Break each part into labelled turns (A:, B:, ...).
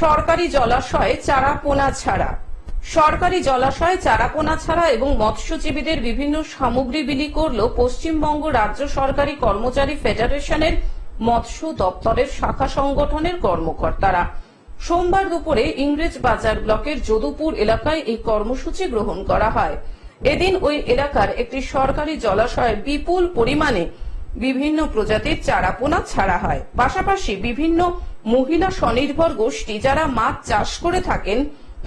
A: সরকারি জলাশয়ে চারা পোনা ছাড়া। সরকারি জলাশয়ে চারাপোনা ছাড়া এবং মৎস্যজীবীদের বিভিন্ন সামগ্রী বিলি করল পশ্চিমবঙ্গ রাজ্য সরকারি কর্মচারী ফেডারেশনের মৎস্য দপ্তরের শাখা সংগঠনের কর্মকর্তারা। সোমবার দুপুরে ইংরেজ বাজার ব্লকের যদুপুর এলাকায় এই কর্মসূচি গ্রহণ করা হয়। এদিন ওই এলাকার একটি সরকারি জলাশয়ে বিপুল পরিমাণে বিভিন্ন প্রজাতির চারাপোনা ছাড়া হয়। পাশাপাশি বিভিন্ন মহিলা স্বনির্ভর গোষ্ঠী যারা মাছ চাষ করে থাকেন,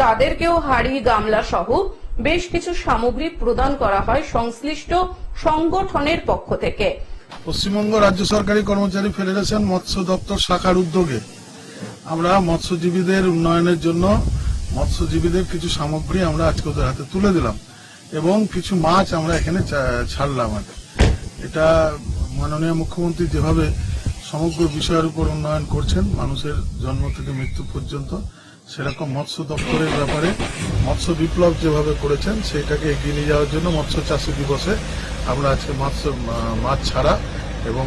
A: তাদেরকেও হাড়ি, গামলা সহ বেশ কিছু সামগ্রী প্রদান করা হয় সংশ্লিষ্ট সংগঠনের পক্ষ থেকে।
B: পশ্চিমবঙ্গ রাজ্য সরকারি কর্মচারী ফেডারেশন মৎস্য দপ্তর শাখার উদ্যোগে আমরা মৎস্যজীবীদের উন্নয়নের জন্য মৎস্যজীবীদের কিছু সামগ্রী আমরা আজকে ওদের হাতে তুলে দিলাম এবং কিছু মাছ আমরা এখানে ছাড়লাম আর এটা মাননীয় মুখ্যমন্ত্রী যেভাবে সমগ্র বিষয়ের উপর উন্নয়ন করছেন, মানুষের জন্ম থেকে মৃত্যু পর্যন্ত, সেরকম মৎস্য দপ্তরের ব্যাপারে, মৎস্য বিপ্লব যেভাবে করেছেন সেটাকে এগিয়ে নিয়ে যাওয়ার জন্য মৎস্য চাষী দিবসে আমরা আজকে মৎস্য মাছ ছাড়া এবং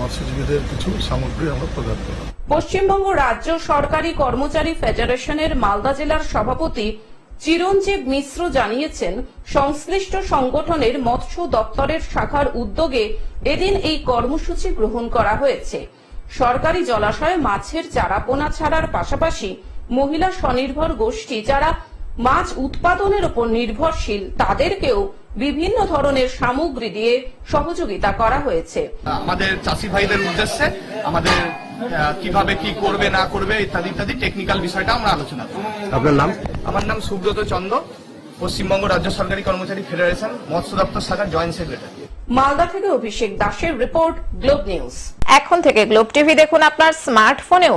B: মৎস্যজীবীদের কিছু সামগ্রী আমরা প্রদান করলাম।
A: পশ্চিমবঙ্গ রাজ্য সরকারি কর্মচারী ফেডারেশনের মালদা জেলার সভাপতি চিরঞ্জীব মিশ্র জানিয়েছেন, সংশ্লিষ্ট সংগঠনের মৎস্য দপ্তরের শাখার উদ্যোগে এদিন এই কর্মসূচি গ্রহণ করা হয়েছে। সরকারি জলাশয়ে মাছের চারাপোনা ছাড়ার পাশাপাশি মহিলা স্বনির্ভর গোষ্ঠী যারা মাছ উৎপাদনের উপর নির্ভরশীল। তাদেরকেও বিভিন্ন ধরনের সামগ্রী দিয়ে সহযোগিতা করা হয়েছে।
C: আমাদের চাষি ভাইদের উদ্দেশ্যে আমাদের আহ, কীভাবে কি করবে না করবে ইত্যাদি ইত্যাদি টেকনিক্যাল বিষয়টা আমরা আলোচনা করব।
D: আপনার নাম?
C: আমার নাম সুব্রত চন্দ পশ্চিমবঙ্গ রাজ্য সরকারি কর্মচারী ফেডারেশন মৎস্য দপ্তর শাখার জয়েন্ট সেক্রেটারি।
A: মালদা থেকে অভিষেক দাসের রিপোর্ট গ্লোব নিউজ।
E: এখন থেকে গ্লোব টিভি দেখুন আপনার স্মার্টফোনেও।